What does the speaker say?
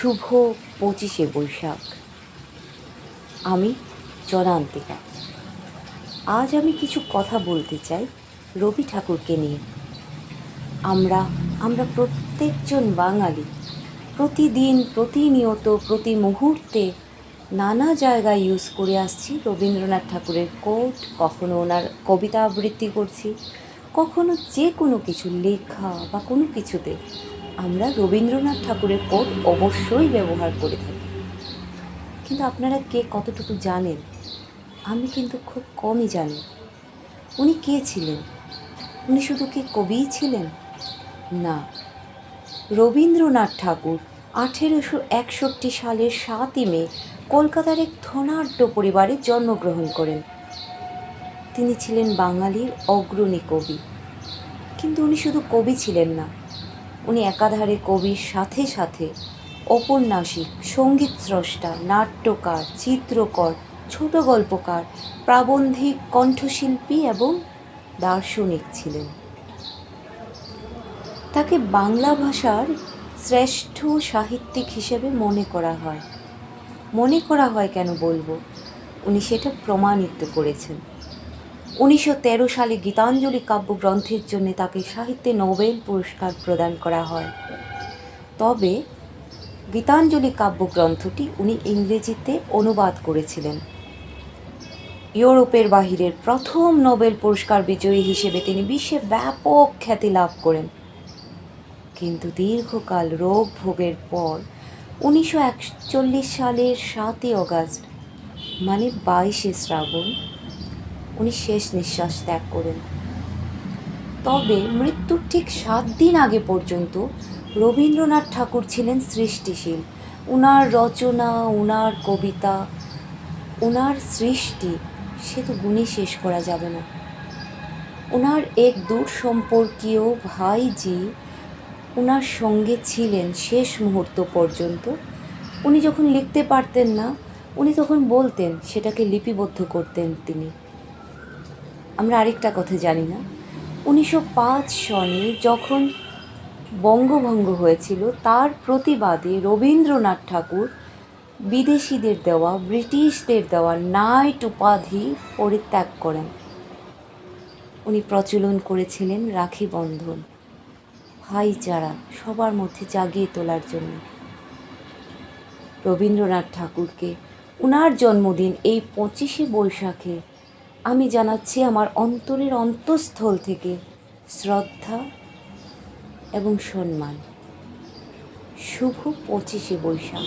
শুভ পঁচিশে বৈশাখ। আমি জনান্তিকা। আজ আমি কিছু কথা বলতে চাই রবি ঠাকুরকে নিয়ে। আমরা আমরা প্রত্যেকজন বাঙালি প্রতিদিন, প্রতিনিয়ত, প্রতি মুহূর্তে নানা জায়গায় ইউজ করে আসছি রবীন্দ্রনাথ ঠাকুরের কোট কখনো ওনার কবিতা আবৃত্তি করছি, কখনো যে কোনো কিছু লেখা বা কোনো কিছুতে আমরা রবীন্দ্রনাথ ঠাকুরের কোট অবশ্যই ব্যবহার করে থাকি। কিন্তু আপনারা কে কতটুকু জানেন? আমি কিন্তু খুব কমই জানি। উনি কে ছিলেন? উনি শুধু কি কবিই ছিলেন? না। রবীন্দ্রনাথ ঠাকুর আঠেরোশো একষট্টি সালের সাতই মে কলকাতার এক ধনাঢ্য পরিবারে জন্মগ্রহণ করেন। তিনি ছিলেন বাঙালির অগ্রণী কবি। কিন্তু উনি শুধু কবি ছিলেন না উনি একাধারে কবির সাথে সাথে ঔপন্যাসিক সংগীত স্রষ্টা নাট্যকার, চিত্রকর, ছোট গল্পকার, প্রাবন্ধিক, কণ্ঠশিল্পী এবং দার্শনিক ছিলেন। তাকে বাংলা ভাষার শ্রেষ্ঠ সাহিত্যিক হিসেবে মনে করা হয়। মনে করা হয় কেন বলব? উনি সেটা প্রমাণিত করেছেন। উনিশশো তেরো সালে গীতাঞ্জলি কাব্যগ্রন্থের জন্য তাকে সাহিত্যে নোবেল পুরস্কার প্রদান করা হয়। তবে গীতাঞ্জলি কাব্যগ্রন্থটি উনি ইংরেজিতে অনুবাদ করেছিলেন। ইউরোপের বাহিরের প্রথম নোবেল পুরস্কার বিজয়ী হিসেবে তিনি বিশ্বে ব্যাপক খ্যাতি লাভ করেন। কিন্তু দীর্ঘকাল রোগ ভোগের পর উনিশশো একচল্লিশ সালের সাতই অগাস্ট মানে বাইশে শ্রাবণ উনি শেষ নিঃশ্বাস ত্যাগ করেন। তবে মৃত্যুর ঠিক সাত দিন আগে পর্যন্ত রবীন্দ্রনাথ ঠাকুর ছিলেন সৃষ্টিশীল। উনার রচনা, উনার কবিতা, উনার সৃষ্টি, সে তো গুণে শেষ করা যাবে না। ওনার এক দূর সম্পর্কীয় ভাইজি ওনার সঙ্গে ছিলেন শেষ মুহূর্ত পর্যন্ত। উনি যখন লিখতে পারতেন না, উনি তখন বলতেন, সেটাকে লিপিবদ্ধ করতেন তিনি। আমরা আরেকটা কথা জানি না। উনিশশো পাঁচ সনে যখন বঙ্গভঙ্গ হয়েছিল, তার প্রতিবাদে রবীন্দ্রনাথ ঠাকুর বিদেশিদের দেওয়া, ব্রিটিশদের দেওয়া নাইট উপাধি পরিত্যাগ করেন। উনি প্রচলন করেছিলেন রাখি বন্ধন, ভাইচারা, সবার মধ্যে জাগিয়ে তোলার জন্য। রবীন্দ্রনাথ ঠাকুরকে উনার জন্মদিন এই পঁচিশে বৈশাখে আমি জানাচ্ছি আমার অন্তরের অন্তঃস্থল থেকে শ্রদ্ধা এবং সম্মান। শুভ পঁচিশে বৈশাখ।